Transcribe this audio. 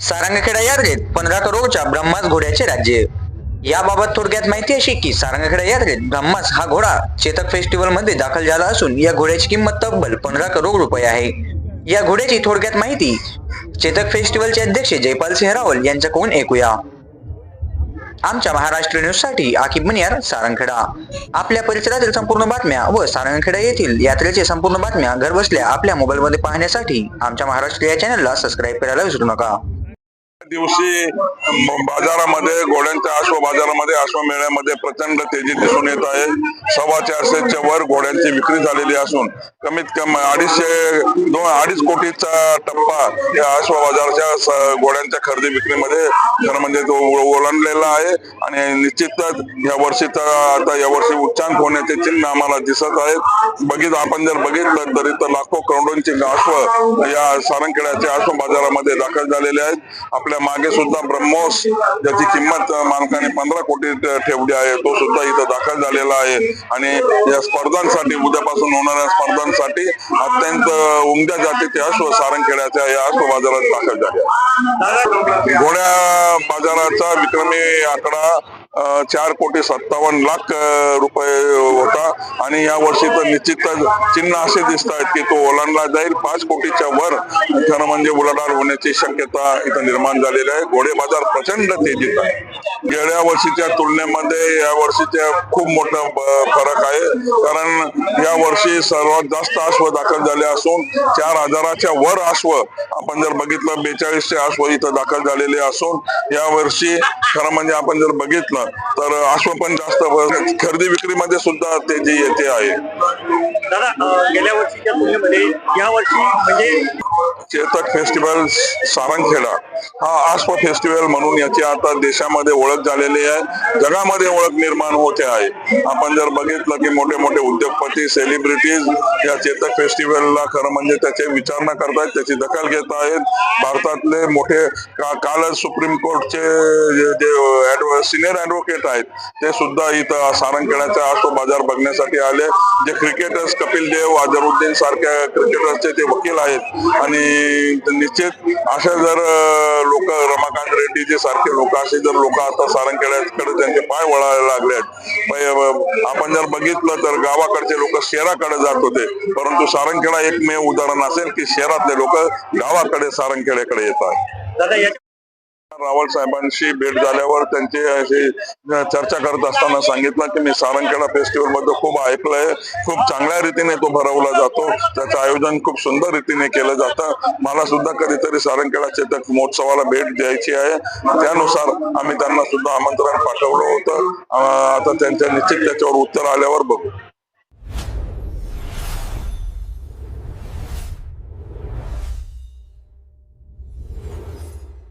सारंगखेडा यात्रेत पंधरा करोडच्या ब्रह्मास घोड्याचे राज्य. याबाबत थोडक्यात माहिती अशी की सारंगखेडा यात्रेत ब्रह्मास हा घोडा चेतक फेस्टिवलमध्ये दाखल झाला असून या घोड्याची किंमत तब्बल पंधरा करोड रुपये आहे. या घोड्याची थोडक्यात माहिती चेतक फेस्टिवलचे अध्यक्ष जयपाल सिंह रावल यांच्याकडून ऐकूया. आमच्या महाराष्ट्र न्यूजसाठी आकिब मनियार सारंगखेडा आपल्या परिसरातील संपूर्ण बातम्या व सारंगखेडा येथील यात्रेचे संपूर्ण बातम्या घरबसल्या आपल्या मोबाईलमध्ये पाहण्यासाठी आमच्या महाराष्ट्र या चॅनलला सबस्क्राईब करायला विसरू नका. दिवशी बाजारामध्ये घोड्यांच्या अश्व बाजारामध्ये आश्व मेळ्यामध्ये प्रचंड तेजी दिसून येत आहे. सव्वा चारशेच्या वर घोड्यांची विक्री झालेली असून कमीत कमी अडीचशे दोन अडीच कोटीचा टप्पा या अश्व बाजाराच्या घोड्यांच्या खरेदी विक्रीमध्ये खरं म्हणजे तो ओलांडलेला आहे. आणि निश्चितच या वर्षीचा आता या वर्षी उच्चांक होण्याचे चिन्ह आम्हाला दिसत आहेत. बघित आपण जर बघितलं तरी तर लाखो करोडोंची अश्व या सारंगखेड्याच्या अश्व बाजारामध्ये दाखल झालेले आहेत. आपल्या मागे सुद्धा ब्रह्मोस ज्याची किंमत मालकाने पंधरा कोटी ठेवली आहे तो सुद्धा इथं दाखल झालेला आहे. आणि या स्पर्धांसाठी उद्यापासून होणाऱ्या स्पर्धांसाठी अत्यंत उमद्या जातीचे अश्व सारंगखेड्याच्या या अश्व बाजारात दाखल झाले घोड्या बाजाराचा विक्रमी आकडा चार कोटी सत्तावन्न लाख रुपये आणि या वर्षी तर निश्चितच चिन्ह असे दिसत आहेत की तो ओलांडला जाईल. पाच कोटीच्या वर खरं म्हणजे उलाढाल होण्याची शक्यता इथं निर्माण झालेली आहे. घोडे बाजार प्रचंड तेजीत आहे. गेल्या वर्षीच्या तुलनेमध्ये या वर्षीच्या खूप मोठा फरक आहे. कारण या वर्षी सर्वात जास्त अश्व दाखल झाले असून चार हजाराच्या वर अश्व आपण जर बघितलं बेचाळीसशे अश्व इथं दाखल झालेले असून या वर्षी खरं म्हणजे आपण जर बघितलं तर अश्व पण जास्त खरेदी विक्रीमध्ये सुद्धा ते जे येते आहे. दादा गेल्या वर्षीच्या तुलनेमध्ये या वर्षी म्हणजे चेतक फेस्टिवल सारंगखेडा. हा आस्प फेस्टिवल म्हणून याची आता देशामध्ये ओळख झालेली आहे. जगामध्ये ओळख निर्माण होते आहे. आपण जर बघितलं की मोठे मोठे उद्योगपती सेलिब्रिटीज या चेतक फेस्टिवलला खरं म्हणजे त्याचे विचारणा करतायत त्याची दखल घेत आहेत. भारतातले मोठे का कालच सुप्रीम कोर्टचे जे- जे सिनियर ऍडव्होकेट आहेत ते सुद्धा इथं सारंगखेड्याचा आस्प बाजार बघण्यासाठी आले. जे क्रिकेटर्स कपिल देव अजरुद्दीन सारख्या क्रिकेटर्सचे ते वकील आहेत. आणि निश्चित अशा जर लोक रमाकांत रेड्डीचे सारखे लोक असे जर लोक आता सारंगखेड्याकडे त्यांचे पाय वळायला लागले आहेत आपण जर बघितलं तर गावाकडचे लोक शहराकडे जात होते परंतु सारंगखेडा एकमेव उदाहरण असेल की शहरातले लोक गावाकडे सारंगखेड्याकडे येतात. रावळ साहेबांशी भेट झाल्यावर त्यांची अशी चर्चा करत असताना सांगितलं की मी सारंगखेडा फेस्टिवलबद्दल खूप ऐकलंय. खूप चांगल्या रीतीने तो भरवला जातो. त्याचं आयोजन खूप सुंदर रीतीने केलं जातं. मला सुद्धा कधीतरी सारंगखेडा चेतक महोत्सवाला भेट द्यायची आहे. त्यानुसार आम्ही त्यांना सुद्धा आमंत्रण पाठवलं होतं. आता त्यांच्या निश्चित त्याच्यावर उत्तर आल्यावर बघू.